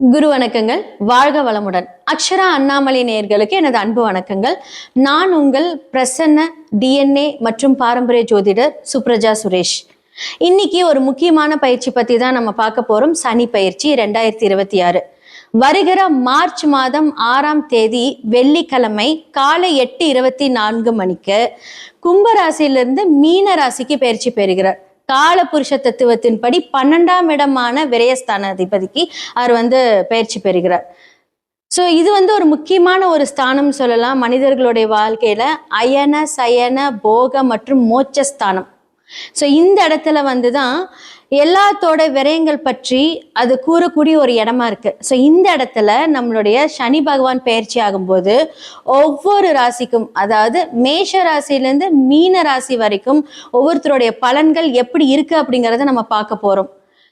குரு வணக்கங்கள். வாழ்க வளமுடன். அக்ஷரா அண்ணாமலை நேயர்களுக்கு எனது அன்பு வணக்கங்கள். நான் உங்கள் பிரசன்ன டிஎன்ஏ மற்றும் பாரம்பரிய ஜோதிடர் சுப்ரஜா சுரேஷ். இன்னைக்கு ஒரு முக்கியமான பயிற்சி பத்தி தான் நம்ம பார்க்க போறோம். சனி பயிற்சி ரெண்டாயிரத்தி இருபத்தி ஆறு. வருகிற மார்ச் மாதம் ஆறாம் தேதி வெள்ளிக்கிழமை காலை எட்டு இருபத்தி நான்கு மணிக்கு கும்பராசியிலிருந்து மீன ராசிக்கு பயிற்சி பெறுகிறார். கால புருஷ தத்துவத்தின்படி பன்னெண்டாம் இடமான விரயஸ்தான அதிபதிக்கு அவர் வந்து பயிற்சி பெறுகிறார். ஸோ இது வந்து ஒரு முக்கியமான ஒரு ஸ்தானம் சொல்லலாம். மனிதர்களுடைய வாழ்க்கையில அயன சயன போக மற்றும் மோட்சஸ்தானம். ஸோ இந்த இடத்துல வந்து தான் எல்லாத்தோட விரயங்கள் பற்றி அது கூறக்கூடிய ஒரு இடமா இருக்கு. ஸோ இந்த இடத்துல நம்மளுடைய சனி பகவான் பயிற்சி ஆகும்போது ஒவ்வொரு ராசிக்கும் அதாவது மேஷ ராசியிலேருந்து மீன ராசி வரைக்கும் ஒவ்வொருத்தருடைய பலன்கள் எப்படி இருக்கு அப்படிங்கிறத நம்ம பார்க்க போறோம்.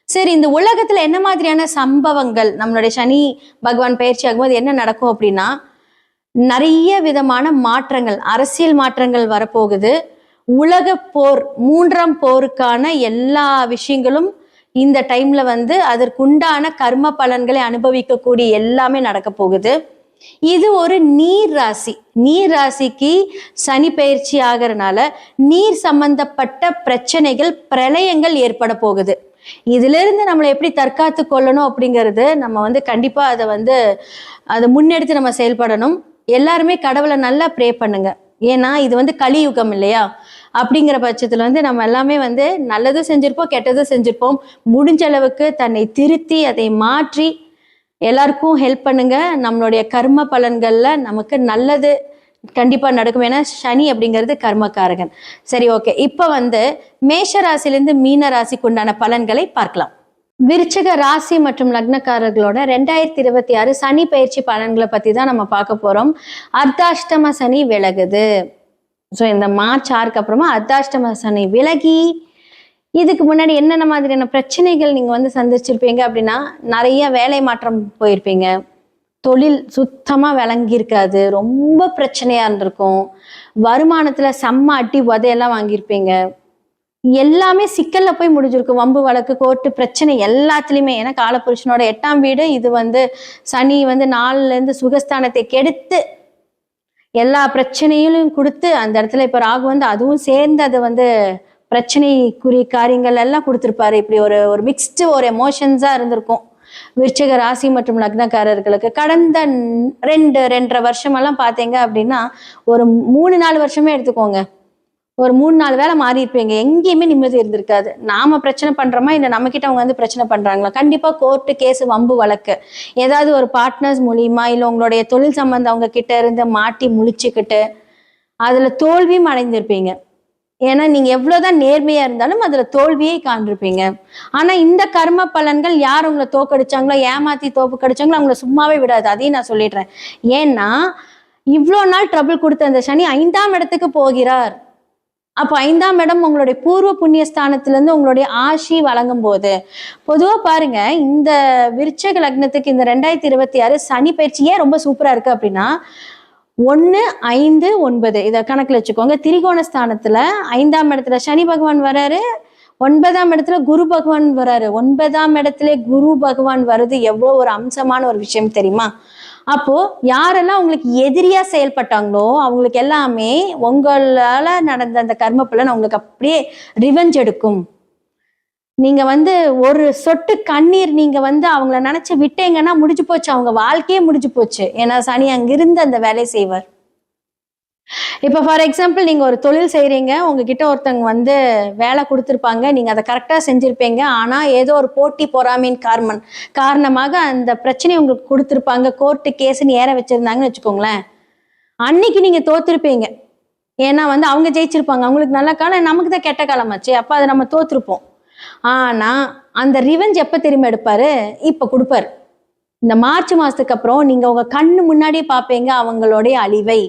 சரி இந்த உலகத்துல என்ன மாதிரியான சம்பவங்கள் நம்மளுடைய சனி பகவான் பயிற்சி ஆகும்போது என்ன நடக்கும் அப்படின்னா நிறைய விதமான மாற்றங்கள் அரசியல் மாற்றங்கள் வரப்போகுது. உலக போர் மூன்றாம் போருக்கான எல்லா விஷயங்களும் இந்த டைம்ல வந்து அதற்குண்டான கர்ம பலன்களை அனுபவிக்கக்கூடிய எல்லாமே நடக்க போகுது. இது ஒரு நீர் ராசி. நீர் ராசிக்கு சனி பயிற்சி ஆகிறனால நீர் சம்பந்தப்பட்ட பிரச்சனைகள் பிரளயங்கள் ஏற்பட போகுது. இதுல இருந்து நம்மளை எப்படி தற்காத்து கொள்ளணும் அப்படிங்கிறது நம்ம வந்து கண்டிப்பா அதை வந்து அதை முன்னெடுத்து நம்ம செயல்படணும். எல்லாருமே கடவுளை நல்லா ப்ரே பண்ணுங்க. ஏன்னா இது வந்து கலியுகம் இல்லையா? அப்படிங்கிற பட்சத்தில் வந்து நம்ம எல்லாமே வந்து நல்லதும் செஞ்சுருப்போம் கெட்டதும் செஞ்சுருப்போம். முடிஞ்ச அளவுக்கு தன்னை திருத்தி அதை மாற்றி எல்லாருக்கும் ஹெல்ப் பண்ணுங்க. நம்மளுடைய கர்ம பலன்களில் நமக்கு நல்லது கண்டிப்பாக நடக்கும். ஏன்னா சனி அப்படிங்கிறது கர்மக்காரகன். சரி ஓகே இப்போ வந்து மேஷ ராசிலேருந்து மீன ராசிக்கு உண்டான பலன்களை பார்க்கலாம். விருச்சக ராசி மற்றும் லக்னக்காரர்களோட ரெண்டாயிரத்தி இருபத்தி ஆறு சனி பயிற்சி பலன்களை பத்தி தான் நம்ம பார்க்க போறோம். அர்த்தாஷ்டம சனி விலகுது. ஸோ இந்த மார்ச் ஆறுக்கு அப்புறமா அர்த்தாஷ்டம சனி விலகி இதுக்கு முன்னாடி என்னென்ன மாதிரியான பிரச்சனைகள் நீங்கள் வந்து சந்திச்சிருப்பீங்க அப்படின்னா நிறைய வேலை மாற்றம் போயிருப்பீங்க. தொழில் சுத்தமாக விளங்கியிருக்காது ரொம்ப பிரச்சனையாக இருந்திருக்கும். வருமானத்தில் செம்ம அட்டி உதையெல்லாம் வாங்கியிருப்பீங்க. எல்லாமே சிக்கல்ல போய் முடிஞ்சிருக்கும் வம்பு வழக்கு கோர்ட்டு பிரச்சனை எல்லாத்துலயுமே. ஏன்னா காலபுருஷனோட எட்டாம் வீடு இது வந்து சனி வந்து நாலுல இருந்து சுகஸ்தானத்தை கெடுத்து எல்லா பிரச்சனையிலும் கொடுத்து அந்த இடத்துல இப்ப ராகு வந்து அதுவும் சேர்ந்து அதை வந்து பிரச்சனைக்குரிய காரியங்கள் எல்லாம் கொடுத்துருப்பாரு. இப்படி ஒரு ஒரு மிக்ஸ்டு ஒரு எமோஷன்ஸா இருந்திருக்கும். விருச்சக ராசி மற்றும் லக்னக்காரர்களுக்கு கடந்த ரெண்டு ரெண்டரை வருஷமெல்லாம் பார்த்தீங்க அப்படின்னா ஒரு மூணு நாலு வருஷமே எடுத்துக்கோங்க. ஒரு மூணு நாலு வேலை மாறி இருப்பீங்க எங்கேயுமே நிம்மதி இருந்திருக்காது. நாம பிரச்சனை பண்றோமா? இல்லை நம்ம கிட்ட அவங்க வந்து பிரச்சனை பண்றாங்களா? கண்டிப்பா கோர்ட்டு கேஸ் வம்பு வழக்கு. ஏதாவது ஒரு பார்ட்னர்ஸ் மூலியமா இல்லை உங்களுடைய தொழில் சம்பந்தம் அவங்க கிட்ட இருந்து மாட்டி முழிச்சுக்கிட்டு அதுல தோல்வியும் அடைந்திருப்பீங்க. ஏன்னா நீங்க எவ்வளவுதான் நேர்மையா இருந்தாலும் அதுல தோல்வியை காண்டிருப்பீங்க ஆனா இந்த கர்ம பலன்கள் யார் உங்களை தோக்கடிச்சாங்களோ ஏமாத்தி தோப்பு கடிச்சாங்களோ அவங்கள சும்மாவே விடாது. அதையும் நான் சொல்லிடுறேன். ஏன்னா இவ்வளோ நாள் ட்ரபிள் கொடுத்த அந்த சனி ஐந்தாம் இடத்துக்கு போகிறார். அப்போ ஐந்தாம் இடம் உங்களுடைய பூர்வ புண்ணிய ஸ்தானத்திலேருந்து உங்களுடைய ஆசி வழங்கும் போது பொதுவாக பாருங்க இந்த விருச்சக லக்னத்துக்கு இந்த ரெண்டாயிரத்தி இருபத்தி ஆறு சனி பயிற்சி ஏன் ரொம்ப சூப்பராக இருக்குது அப்படின்னா ஒன்று ஐந்து ஒன்பது. இதை கணக்கில் வச்சுக்கோங்க. திரிகோண ஸ்தானத்தில் ஐந்தாம் இடத்துல சனி பகவான் வராரு ஒன்பதாம் இடத்துல குரு பகவான் வராரு. ஒன்பதாம் இடத்துல குரு பகவான் வருது எவ்வளோ ஒரு அம்சமான ஒரு விஷயம் தெரியுமா? அப்போ யாரெல்லாம் உங்களுக்கு எதிரியா செயல்பட்டாங்களோ அவங்களுக்கு எல்லாமே உங்களால நடந்த அந்த கர்ம பலன் அவங்களுக்கு அப்படியே ரிவெஞ்ச் எடுக்கும். நீங்க வந்து ஒரு சொட்டு கண்ணீர் நீங்க வந்து அவங்கள நினைச்சு விட்டீங்கன்னா முடிஞ்சு போச்சு. அவங்க வாழ்க்கையே முடிஞ்சு போச்சு. ஏன்னா சனி அங்கிருந்து அந்த வேலையை செய்வார். இப்போ ஃபார் எக்ஸாம்பிள் நீங்கள் ஒரு தொழில் செய்கிறீங்க உங்ககிட்ட ஒருத்தவங்க வந்து வேலை கொடுத்துருப்பாங்க நீங்கள் அதை கரெக்டாக செஞ்சுருப்பீங்க. ஆனால் ஏதோ ஒரு போட்டி பொறாமையின் காரணம் காரணமாக அந்த பிரச்சனையை உங்களுக்கு கொடுத்துருப்பாங்க. கோர்ட்டு கேஸுன்னு ஏற வச்சிருந்தாங்கன்னு வச்சுக்கோங்களேன். அன்னைக்கு நீங்கள் தோத்துருப்பீங்க. ஏன்னா வந்து அவங்க ஜெயிச்சிருப்பாங்க. அவங்களுக்கு நல்ல காலம் நமக்கு தான் கெட்ட காலமாச்சு. அப்போ அதை நம்ம தோத்துருப்போம். ஆனால் அந்த ரிவெஞ்ச் எப்போ திரும்ப எடுப்பார்? இப்போ கொடுப்பாரு. இந்த மார்ச் மாதத்துக்கு அப்புறம் நீங்கள் உங்கள் கண்ணு முன்னாடியே பார்ப்பீங்க அவங்களுடைய அழிவை.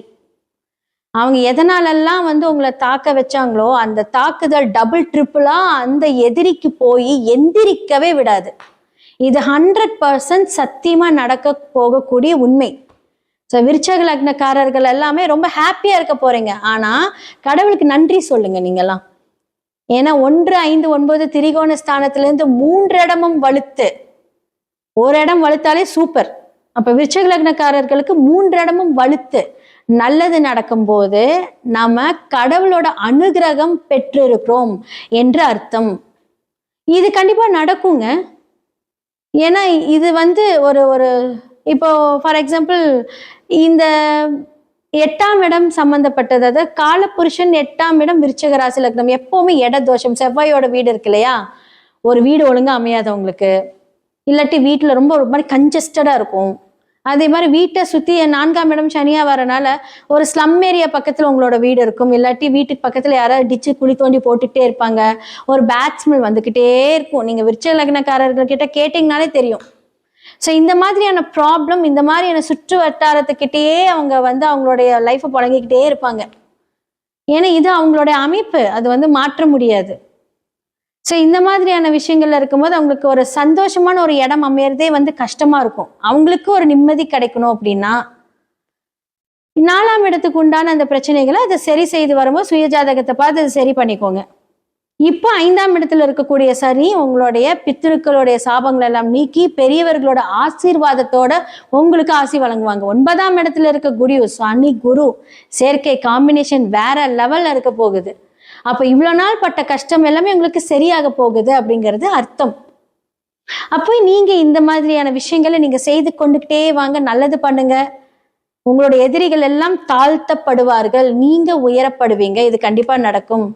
அவங்க எதனாலெல்லாம் வந்து உங்களை தாக்க வச்சாங்களோ அந்த தாக்குதல் டபுள் ட்ரிபிளா அந்த எதிரிக்கு போய் எந்திரிக்கவே விடாது. இது ஹண்ட்ரட் பர்சன்ட் சத்தியமா நடக்க போகக்கூடிய உண்மை. ஸோ விருச்சக லக்னக்காரர்கள் எல்லாமே ரொம்ப ஹாப்பியா இருக்க போறீங்க. ஆனா கடவுளுக்கு நன்றி சொல்லுங்க நீங்கெல்லாம். ஏன்னா ஒன்று ஐந்து ஒன்பது திரிகோண ஸ்தானத்திலிருந்து மூன்று இடமும் வலுத்து. ஒரு இடம் வலுத்தாலே சூப்பர் அப்ப விருச்சக லக்னக்காரர்களுக்கு மூன்று இடமும் வலுத்து. நல்லது நடக்கும்போது நாம கடவுளோட அனுகிரகம் பெற்றிருக்கிறோம் என்று அர்த்தம். இது கண்டிப்பா நடக்குங்க. ஏன்னா இது வந்து ஒரு ஒரு இப்போ ஃபார் எக்ஸாம்பிள் இந்த எட்டாம் இடம் சம்பந்தப்பட்டது அதாவது காலபுருஷன் எட்டாம் இடம் விருச்சக ராசி லக்னம் எப்பவுமே இட தோஷம் செவ்வாயோட வீடு இருக்கு இல்லையா? ஒரு வீடு ஒழுங்கா அமையாதவங்களுக்கு இல்லாட்டி வீட்டுல ரொம்ப ஒரு மாதிரி கஞ்சஸ்டடா இருக்கும். அதே மாதிரி வீட்டை சுற்றி நான்காம் இடம் சனியாக வரனால ஒரு ஸ்லம் ஏரியா பக்கத்தில் உங்களோட வீடு இருக்கும். இல்லாட்டி வீட்டுக்கு பக்கத்தில் யாராவது டிச்சு குழி தோண்டி போட்டுக்கிட்டே இருப்பாங்க. ஒரு பேட்ஸ்மெல் வந்துக்கிட்டே இருக்கும். நீங்கள் விருச்ச லக்னக்காரர்கள்கிட்ட கேட்டிங்கனாலே தெரியும். ஸோ இந்த மாதிரியான ப்ராப்ளம் இந்த மாதிரியான சுற்று வட்டாரத்துக்கிட்டேயே அவங்க வந்து அவங்களுடைய லைஃப்பை புழங்கிக்கிட்டே இருப்பாங்க. ஏன்னா இது அவங்களுடைய அமைப்பு. அது வந்து மாற்ற முடியாது. ஸோ இந்த மாதிரியான விஷயங்கள்ல இருக்கும்போது அவங்களுக்கு ஒரு சந்தோஷமான ஒரு இடம் அமையறதே வந்து கஷ்டமா இருக்கும். அவங்களுக்கு ஒரு நிம்மதி கிடைக்கணும் அப்படின்னா நாலாம் இடத்துக்கு உண்டான அந்த பிரச்சனைகளை அதை சரி செய்து வரும்போது சுயஜாதகத்தை பார்த்து அதை சரி பண்ணிக்கோங்க. இப்போ ஐந்தாம் இடத்துல இருக்கக்கூடிய சனி உங்களுடைய பித்திருக்களுடைய சாபங்கள் எல்லாம் நீக்கி பெரியவர்களோட ஆசீர்வாதத்தோட உங்களுக்கு ஆசி வழங்குவாங்க. ஒன்பதாம் இடத்துல இருக்க குரு சனி குரு சேர்க்கை காம்பினேஷன் வேற லெவல்ல இருக்க போகுது. அப்போ இவ்வளோ நாள் பட்ட கஷ்டம் எல்லாமே உங்களுக்கு சரியாக போகுது அப்படிங்கிறது அர்த்தம். அப்போ நீங்க இந்த மாதிரியான விஷயங்களை நீங்க செய்து கொண்டுகிட்டே வாங்க நல்லது பண்ணுங்க. உங்களுடைய எதிரிகள் எல்லாம் தாழ்த்தப்படுவார்கள். நீங்க உயரப்படுவீங்க. இது கண்டிப்பா நடக்கும்.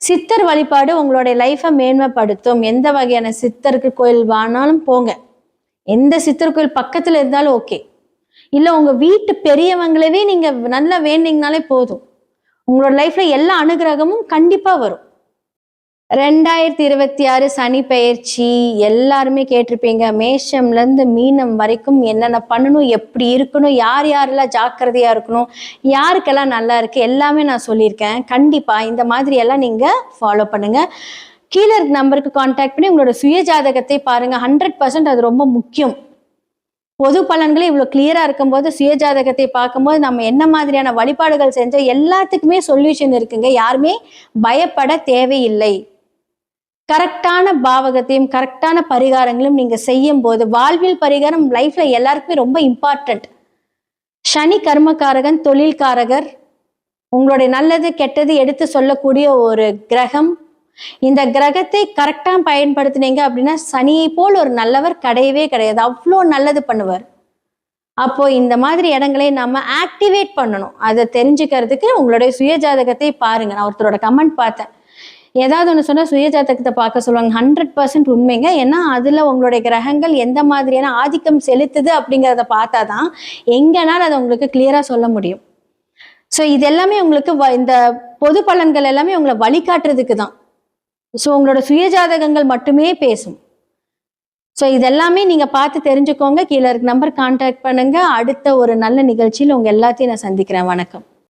சித்தர் வழிபாடு உங்களுடைய லைஃப்பை மேன்மைப்படுத்தும். எந்த வகையான சித்தருக்கு கோயில் வானாலும் போங்க. எந்த சித்தர் கோயில் பக்கத்துல இருந்தாலும் ஓகே இல்லை உங்க வீட்டு பெரியவங்களவே நீங்க நல்லா வேண்டிங்கனாலே போதும். உங்களோட லைஃப்ல எல்லா அனுகிரகமும் கண்டிப்பா வரும். ரெண்டாயிரத்தி இருபத்தி ஆறு சனி பெயர்ச்சி எல்லாருமே கேட்டிருப்பீங்க மேஷம்ல இருந்து மீனம் வரைக்கும் என்னென்ன பண்ணணும் எப்படி இருக்கணும் யார் யாரெல்லாம் ஜாக்கிரதையா இருக்கணும் யாருக்கெல்லாம் நல்லா இருக்கு எல்லாமே நான் சொல்லியிருக்கேன். கண்டிப்பா இந்த மாதிரி எல்லாம் நீங்க ஃபாலோ பண்ணுங்க. கீழே இருக்க நம்பருக்கு காண்டாக்ட் பண்ணி உங்களோட சுய ஜாதகத்தை பாருங்க. ஹண்ட்ரட் பர்சன்ட் அது ரொம்ப முக்கியம். பொது பலன்கள் இவ்வளோ கிளியராக இருக்கும்போது சுயஜாதகத்தை பார்க்கும்போது நம்ம என்ன மாதிரியான வழிபாடுகள் செஞ்ச எல்லாத்துக்குமே சொல்யூஷன் இருக்குங்க. யாருமே பயப்பட தேவையில்லை. கரெக்டான பாவகத்தையும் கரெக்டான பரிகாரங்களும் நீங்கள் செய்யும் போது வாழ்வில் பரிகாரம் லைஃப்ல எல்லாருக்குமே ரொம்ப இம்பார்ட்டன்ட் சனி கர்மகாரகன் தொழில்காரகர் உங்களுடைய நல்லது கெட்டது எடுத்து சொல்லக்கூடிய ஒரு கிரகம் இந்த கிரகத்தை கரெக்டாக பயன்படுத்தினீங்க அப்படின்னா சனியை போல் ஒரு நல்லவர் கிடையவே கிடையாது. அவ்வளோ நல்லது பண்ணுவார். அப்போ இந்த மாதிரி இடங்களை நம்ம ஆக்டிவேட் பண்ணணும். அதை தெரிஞ்சுக்கிறதுக்கு உங்களுடைய சுயஜாதகத்தை பாருங்க. நான் ஒருத்தரோட கமெண்ட் பார்த்தேன். ஏதாவது ஒன்று சொன்னால் சுயஜாதகத்தை பார்க்க சொல்லுவாங்க. ஹண்ட்ரட் பர்சன்ட் உண்மைங்க. ஏன்னா அதில் உங்களுடைய கிரகங்கள் எந்த மாதிரியான ஆதிக்கம் செலுத்துது அப்படிங்கிறத பார்த்தா தான் எங்கேனாலும் அதை உங்களுக்கு கிளியராக சொல்ல முடியும். ஸோ இது எல்லாமே உங்களுக்கு வ- இந்த பொது பலன்கள் எல்லாமே உங்களை வழிகாட்டுறதுக்கு தான் ஸோ உங்களோட சுயஜாதகங்கள் மட்டுமே பேசும். ஸோ இதெல்லாமே நீங்கள் பார்த்து தெரிஞ்சுக்கோங்க. கீழே இருக்க நம்பர் கான்டாக்ட் பண்ணுங்கள் அடுத்த ஒரு நல்ல நிகழ்ச்சியில் உங்கள் எல்லாத்தையும் நான் சந்திக்கிறேன். வணக்கம்.